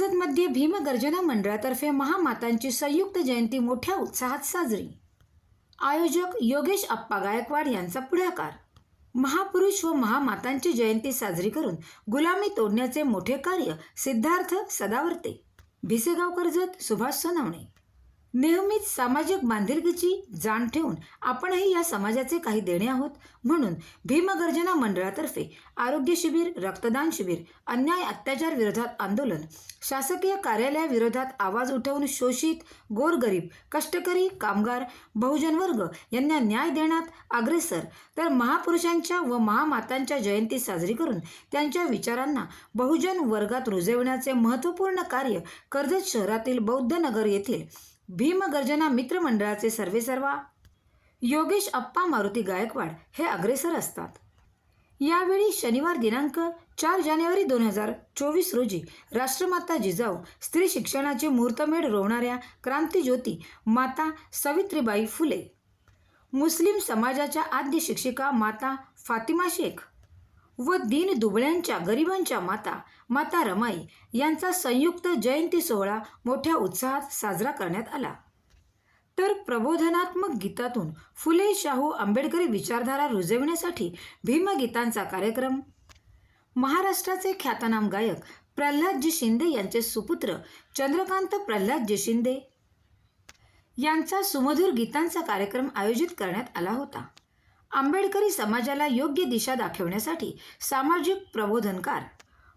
कर्जतमध्ये भीमगर्जना मंडळातर्फे महामातांची संयुक्त जयंती मोठ्या उत्साहात साजरी. आयोजक योगेश आप्पा गायकवाड यांचा पुढाकार. महापुरुष व महामातांची जयंती साजरी करून गुलामी तोडण्याचे मोठे कार्य सिद्धार्थ सदावर्ते. भिसेगाव कर्जत सुभाष सोनवणे. नेहमीच सामाजिक बांधिलकीची जाण ठेवून आपणही या समाजाचे काही देणे आहोत. म्हणून भीमगर्जना मंडळातर्फे आरोग्य शिबिर रक्तदान शिबिर अन्याय अत्याचार विरोधात आंदोलन शासकीय कार्यालयाविरोधात आवाज उठवून शोषित गोरगरीब कष्टकरी कामगार बहुजन वर्ग यांना न्याय देण्यात अग्रेसर तर महापुरुषांच्या व महामातांच्या जयंती साजरी करून त्यांच्या विचारांना बहुजन वर्गात रुजवण्याचे महत्त्वपूर्ण कार्य कर्जत शहरातील बौद्ध नगर येथील भीमगर्जना मित्रमंडळाचे सर्वेसर्वा योगेश अप्पा मारुती गायकवाड हे अग्रेसर असतात. यावेळी शनिवार दिनांक चार जानेवारी दोन हजार चोवीस रोजी राष्ट्रमाता जिजाऊ स्त्री शिक्षणाचे मुहूर्तमेढ रोवणाऱ्या क्रांतीज्योती माता सावित्रीबाई फुले. मुस्लिम समाजाच्या आद्य शिक्षिका माता फातिमा शेख. व दीन दुबळ्यांच्या गरिबांच्या माता माता रमाई यांचा संयुक्त जयंती सोहळा मोठ्या उत्साहात साजरा करण्यात आला. तर प्रबोधनात्मक गीतातून फुले शाहू आंबेडकरी विचारधारा रुजवण्यासाठी भीमगीतांचा कार्यक्रम. महाराष्ट्राचे ख्यातनाम गायक प्रल्हादजी शिंदे यांचे सुपुत्र चंद्रकांत प्रल्हादजी शिंदे यांचा सुमधुर गीतांचा कार्यक्रम आयोजित करण्यात आला होता. आंबेडकरी समाजाला योग्य दिशा दाखवण्यासाठी सामाजिक प्रबोधनकार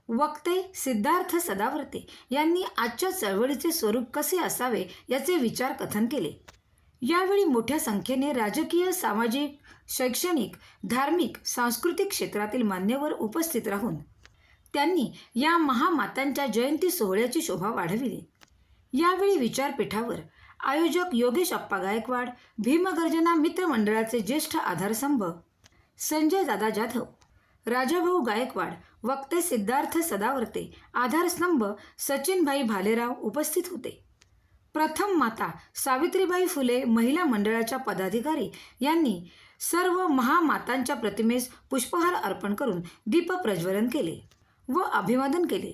वक्ते सिद्धार्थ सदावर्ते यांनी आजच्या चळवळीचे स्वरूप कसे असावे याचे विचार कथन केले. यावेळी मोठ्या संख्येने राजकीय सामाजिक शैक्षणिक धार्मिक सांस्कृतिक क्षेत्रातील मान्यवर उपस्थित राहून त्यांनी या महामातांच्या जयंती सोहळ्याची शोभा वाढविली. यावेळी विचारपीठावर आयोजक योगेश अप्पा गायकवाड भीमगर्जना मित्रमंडळाचे ज्येष्ठ आधारस्तंभ संजय दादा जाधव राजाभाऊ गायकवाड वक्ते सिद्धार्थ सदावर्ते आधारस्तंभ सचिनभाई भालेराव उपस्थित होते. प्रथम माता सावित्रीबाई फुले महिला मंडळाच्या पदाधिकारी यांनी सर्व महामातांच्या प्रतिमेस पुष्पहार अर्पण करून दीपप्रज्वलन केले व अभिवादन केले.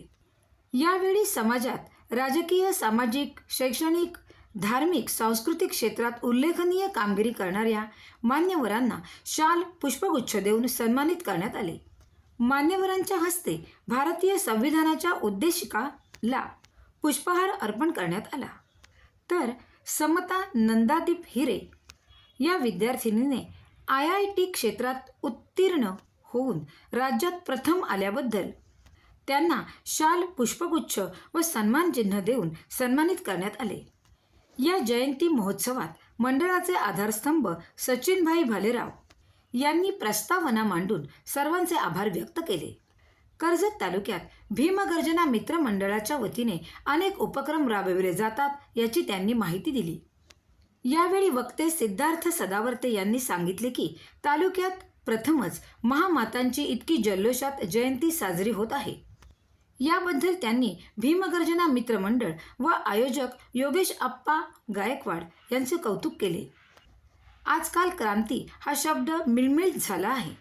यावेळी समाजात राजकीय सामाजिक शैक्षणिक धार्मिक सांस्कृतिक क्षेत्रात उल्लेखनीय कामगिरी करणाऱ्या मान्यवरांना शाल पुष्पगुच्छ देऊन सन्मानित करण्यात आले. मान्यवरांच्या हस्ते भारतीय संविधानाच्या उद्देशिकाला पुष्पहार अर्पण करण्यात आला. तर समता नंदादीप हिरे या विद्यार्थिनीने आय आय टी क्षेत्रात उत्तीर्ण होऊन राज्यात प्रथम आल्याबद्दल त्यांना शाल पुष्पगुच्छ व सन्मान चिन्ह देऊन सन्मानित करण्यात आले. या जयंती महोत्सवात मंडळाचे आधारस्तंभ सचिनभाई भालेराव यांनी प्रस्तावना मांडून सर्वांचे आभार व्यक्त केले. कर्जत तालुक्यात भीमगर्जना मित्र मंडळाच्या वतीने अनेक उपक्रम राबविले जातात याची त्यांनी माहिती दिली. यावेळी वक्ते सिद्धार्थ सदावर्ते यांनी सांगितले की तालुक्यात प्रथमच महामातांची इतकी जल्लोषात जयंती साजरी होत आहे. याबद्दल त्यांनी भीमगर्जना मित्रमंडळ व आयोजक योगेश आप्पा गायकवाड यांचे कौतुक केले. आजकाल क्रांती हा शब्द मिळमिळ झाला आहे.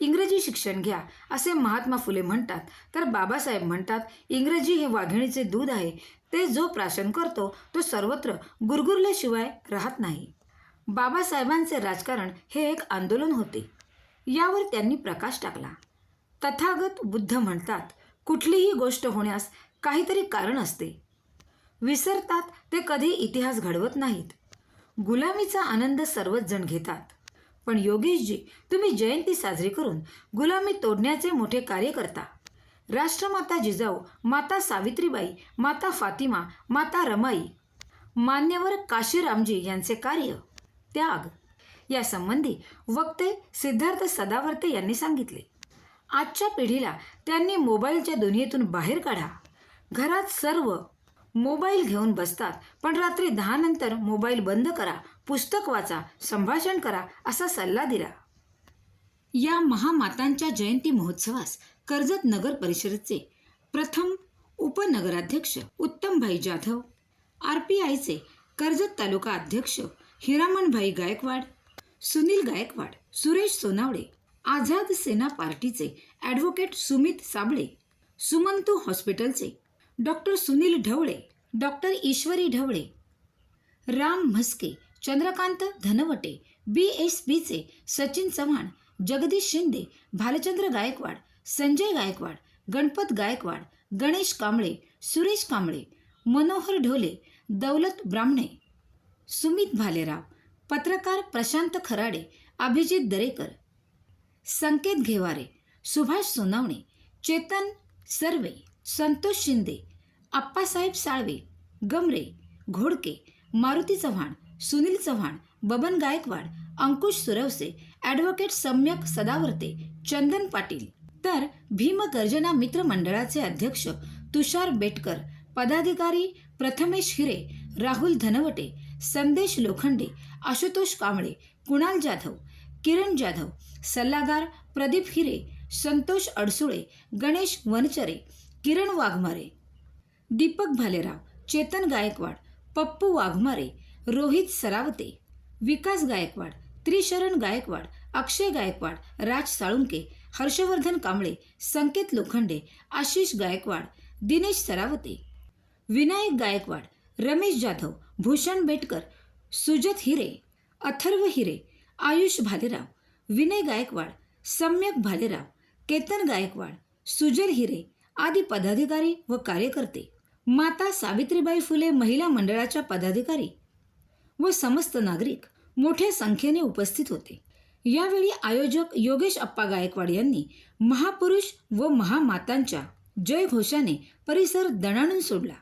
इंग्रजी शिक्षण घ्या असे महात्मा फुले म्हणतात. तर बाबासाहेब म्हणतात इंग्रजी हे वाघिणीचे दूध आहे. ते जो प्राशन करतो तो सर्वत्र गुरगुरल्याशिवाय राहत नाही. बाबासाहेबांचे राजकारण हे एक आंदोलन होते. यावर त्यांनी प्रकाश टाकला. तथागत बुद्ध म्हणतात कुठलीही गोष्ट होण्यास काहीतरी कारण असते. विसरतात ते कधी इतिहास घडवत नाहीत. गुलामीचा आनंद सर्वच जण घेतात. पण योगेशजी तुम्ही जयंती साजरी करून गुलामी तोडण्याचे मोठे कार्य करता. राष्ट्रमाता जिजाऊ माता सावित्रीबाई माता फातिमा माता रमाई मान्यवर काशीरामजी यांचे कार्य त्याग यासंबंधी वक्ते सिद्धार्थ सदावर्ते यांनी सांगितले. आजच्या पिढीला त्यांनी मोबाईलच्या दुनियेतून बाहेर काढा. घरात सर्व मोबाईल घेऊन बसतात पण रात्री दहा नंतर मोबाईल बंद करा पुस्तक वाचा संभाषण करा असा सल्ला दिला. या महामातांच्या जयंती महोत्सवास कर्जत नगर परिषदेचे प्रथम उपनगराध्यक्ष उत्तमभाई जाधव आर पी आयचे कर्जत तालुका अध्यक्ष हिरामणभाई गायकवाड सुनील गायकवाड सुरेश सोनावडे आझाद सेना पार्टीचे ॲडव्होकेट सुमित साबळे सुमंतू हॉस्पिटलचे doctor Sunil Dhawale doctor Ishwari Dhawale Ram Mhaske Chandrakant Dhanwate B S बीचे सचिन चव्हाण जगदीश शिंदे भालचंद्र गायकवाड संजय गायकवाड गणपत गायकवाड गणेश कांबळे सुरेश कांबळे मनोहर ढोले दौलत ब्राह्मणे सुमित भालेराव पत्रकार प्रशांत खराडे अभिजित दरेकर संकेत घेवारे सुभाष सोनावणे चेतन सर्वे संतोष शिंदे आप्पासाहेब साळवे गमरे घोडके मारुती चव्हाण सुनील चव्हाण बबन गायकवाड अंकुश सुरवसे ॲडव्होकेट सम्यक सदावर्ते चंदन पाटील. तर भीमगर्जना मित्र मंडळाचे अध्यक्ष तुषार बेटकर पदाधिकारी प्रथमेश हिरे राहुल धनवटे संदेश लोखंडे आशुतोष कांबळे कुणाल जाधव किरण जाधव सल्लागार प्रदीप हिरे संतोष अडसुळे गणेश वनचरे किरण वाघमारे दीपक भालेराव चेतन गायकवाड पप्पू वाघमारे रोहित सरावते विकास गायकवाड त्रिशरण गायकवाड अक्षय गायकवाड राज साळुंके हर्षवर्धन कांबळे संकेत लोखंडे आशिष गायकवाड दिनेश सरावते विनायक गायकवाड रमेश जाधव भूषण बेटकर सुजत हिरे अथर्व हिरे आयुष भालेराव विनय गायकवाड सम्यक भालेराव केतन गायकवाड सुजल हिरे आदी पदाधिकारी व कार्यकर्ते माता सावित्रीबाई फुले महिला मंडळाच्या पदाधिकारी व समस्त नागरिक मोठ्या संख्येने उपस्थित होते. यावेळी आयोजक योगेश अप्पा गायकवाड यांनी महापुरुष व महामातांच्या जयघोषाने परिसर दणाणून सोडला.